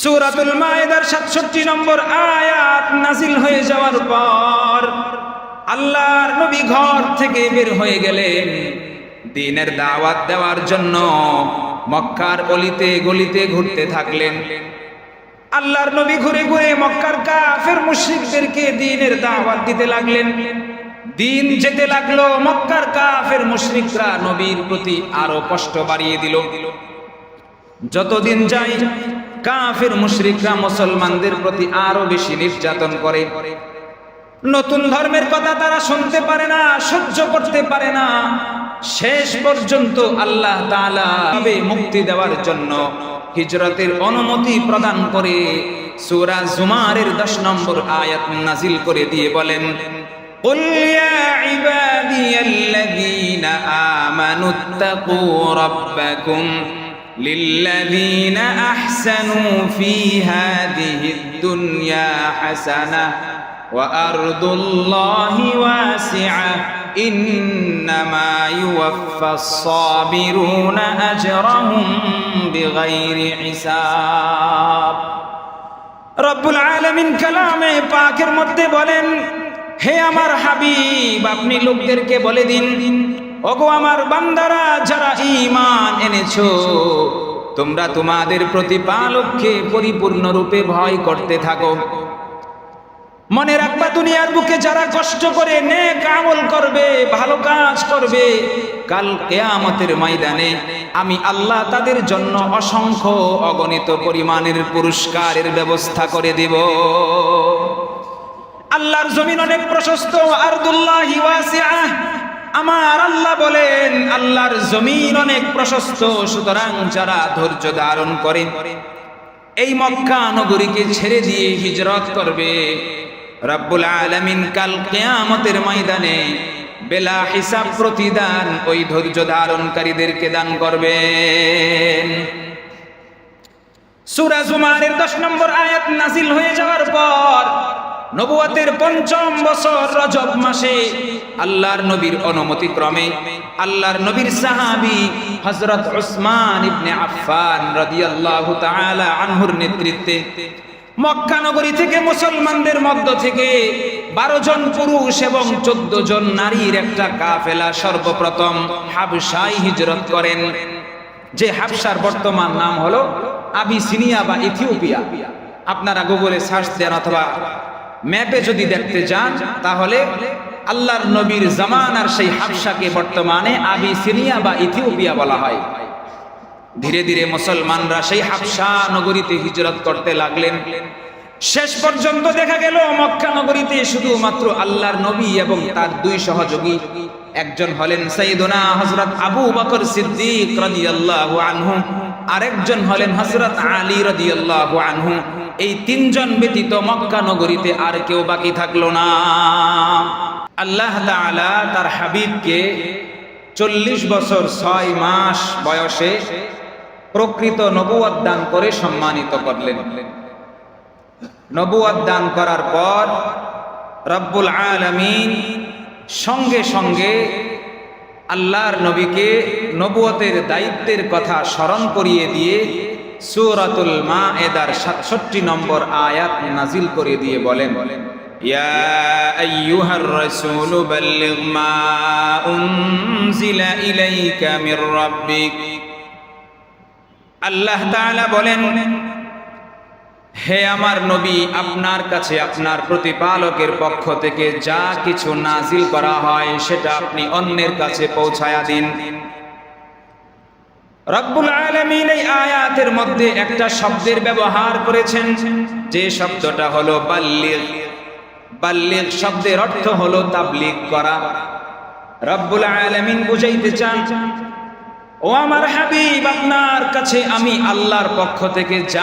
সূরাতুল মায়েদার সাতষট্টি নম্বর আয়াত নাজিল হয়ে যাওয়ার পর আল্লাহর নবী ঘর থেকে বের হয়ে গেলেন। দিনের দাওয়াত দেওয়ার জন্য মক্কার অলিতে গলিতে ঘুরতে থাকলেন। আল্লাহর নবী ঘুরে ঘুরে মক্কার কাফের মুশরিকদেরকে দিনের দাওয়াত দিতে লাগলেন। দিন যেতে লাগল, মক্কার কাফের মুশরিকরা নবীর প্রতি আরও কষ্ট বাড়িয়ে দিল। যতদিন যায় কাফের মুশরিকরা মুসলমানদের প্রতি আরো বেশি নির্যাতন করে নতুন ধর্মের কথা তারা শুনতে পারে না সহ্য করতে পারে না শেষ পর্যন্ত আল্লাহ তাআলা মুক্তি দেওয়ার জন্য হিজরতের অনুমতি প্রদান করে সূরা জুমারের 10 নম্বর আয়াত নাজিল করে দিয়ে বলেন قل يا عبادي الذين آمنوا اتقوا ربكم للذين أحسنوا في هذه الدنيا حسنة وأرض الله واسعة إنما يوفى الصابرون أجرهم بغير حساب রব্বুল আলমিন কালামে পাকের মধ্যে বলেন হে আমার হাবিব আপনি লোকদেরকে বলে দিন ওগো আমার বান্দারা, যারা ঈমান এনেছো, তোমরা তোমাদের প্রতিপালককে পরিপূর্ণরূপে ভয় করতে থাকো। মনে রাখবা, দুনিয়ার বুকে যারা কষ্ট করে নেক আমল করবে, ভালো কাজ করবে, কাল কেয়ামতের ময়দানে আমি আল্লাহ তাদের জন্য অসংখ্য অগণিত পরিমাণের পুরস্কারের ব্যবস্থা করে দেব। আল্লাহর জমিন অনেক প্রশস্ত, আরদুল্লাহ আমার আল্লাহ বলেন, আল্লাহর জমিন অনেক প্রশস্ত, সুতরাং যারা ধৈর্য ধারণ করে, এই মক্কা নগরীকে ছেড়ে দিয়ে হিজরত করবে। রব্বুল আলমিন কাল কেয়ামতের ময়দানে বেলা হিসাব প্রতিদান ওই ধৈর্য ধারণকারীদেরকে দান করবেন। সুরা জুমারের দশ নম্বর আয়াত নাজিল হয়ে যাওয়ার পর নবুয়াতের পঞ্চম বছর রজব মাসে আল্লাহর নবীর অনুমতি ক্রমে আল্লাহর নবীর সাহাবী হযরত উসমান ইবনে আফফান রাদিয়াল্লাহু তাআলা আনহুর নেতৃত্বে মক্কা নগরী থেকে মুসলমানদের মধ্য থেকে বারো জন পুরুষ এবং চোদ্দ জন নারীর একটা কাফেলা সর্বপ্রথম হাবশায় হিজরত করেন। যে হাবশার বর্তমান নাম হলো আবিসিনিয়া বা ইথিওপিয়া। আপনারা গুগলে সার্চ দেন অথবা ম্যাপে যদি দেখতে যান, তাহলে আল্লাহর নবীর জামানার সেই হাবশাকে বর্তমানে আবিসিনিয়া বা ইথিওপিয়া বলা হয়। ধীরে ধীরে মুসলমানরা সেই হাবশা নগরীতে হিজরত করতে লাগলেন। শেষ পর্যন্ত দেখা গেল, মক্কা নগরীতে শুধুমাত্র আল্লাহর নবী এবং তার দুই সহযোগী। একজন হলেন সাইদুনা হযরত আবু বকর সিদ্দিক রাদিয়াল্লাহু আনহু। আরেকজন হলেন হযরত আলী রাদিয়াল্লাহু আনহু। এই তিনজন ব্যতীত মক্কা নগরীতে আর কেউ বাকি থাকল না। আল্লাহ তাআলা তার হাবিবকে চল্লিশ বছর ছয় মাস বয়সে প্রকৃত নবুয়াদ দান করে সম্মানিত করলেন। নবুয়াদ দান করার পর রব্বুল আলমিন সঙ্গে সঙ্গে আল্লাহর নবীকে নবুয়তের দায়িত্বের কথা স্মরণ করিয়ে দিয়ে সুরাতুল মা এদার সাতষট্টি নম্বর আয়াত নাজিল করে দিয়ে বলেন يا أيها الرسول بلغ ما أنزل إليك من ربك আল্লাহ তাআলা বলেন হে আমার নবী, আপনার কাছে আপনার প্রতিপালকের পক্ষ থেকে যা কিছু নাজিল করা হয়, সেটা আপনি অন্যের কাছে পৌঁছায়া দিন। রব্বুল আলামিন এই আয়াতের মধ্যে একটা শব্দের ব্যবহার করেছেন, যে শব্দটা হলো বাল্লিগ। বাল্লিগ শব্দের অর্থ হলো তাবলিগ করা। রব্বুল আলামিন বুঝাইতে চান, ও আমার হাবিব, আপনার কাছে আমি আল্লাহর পক্ষ থেকে যা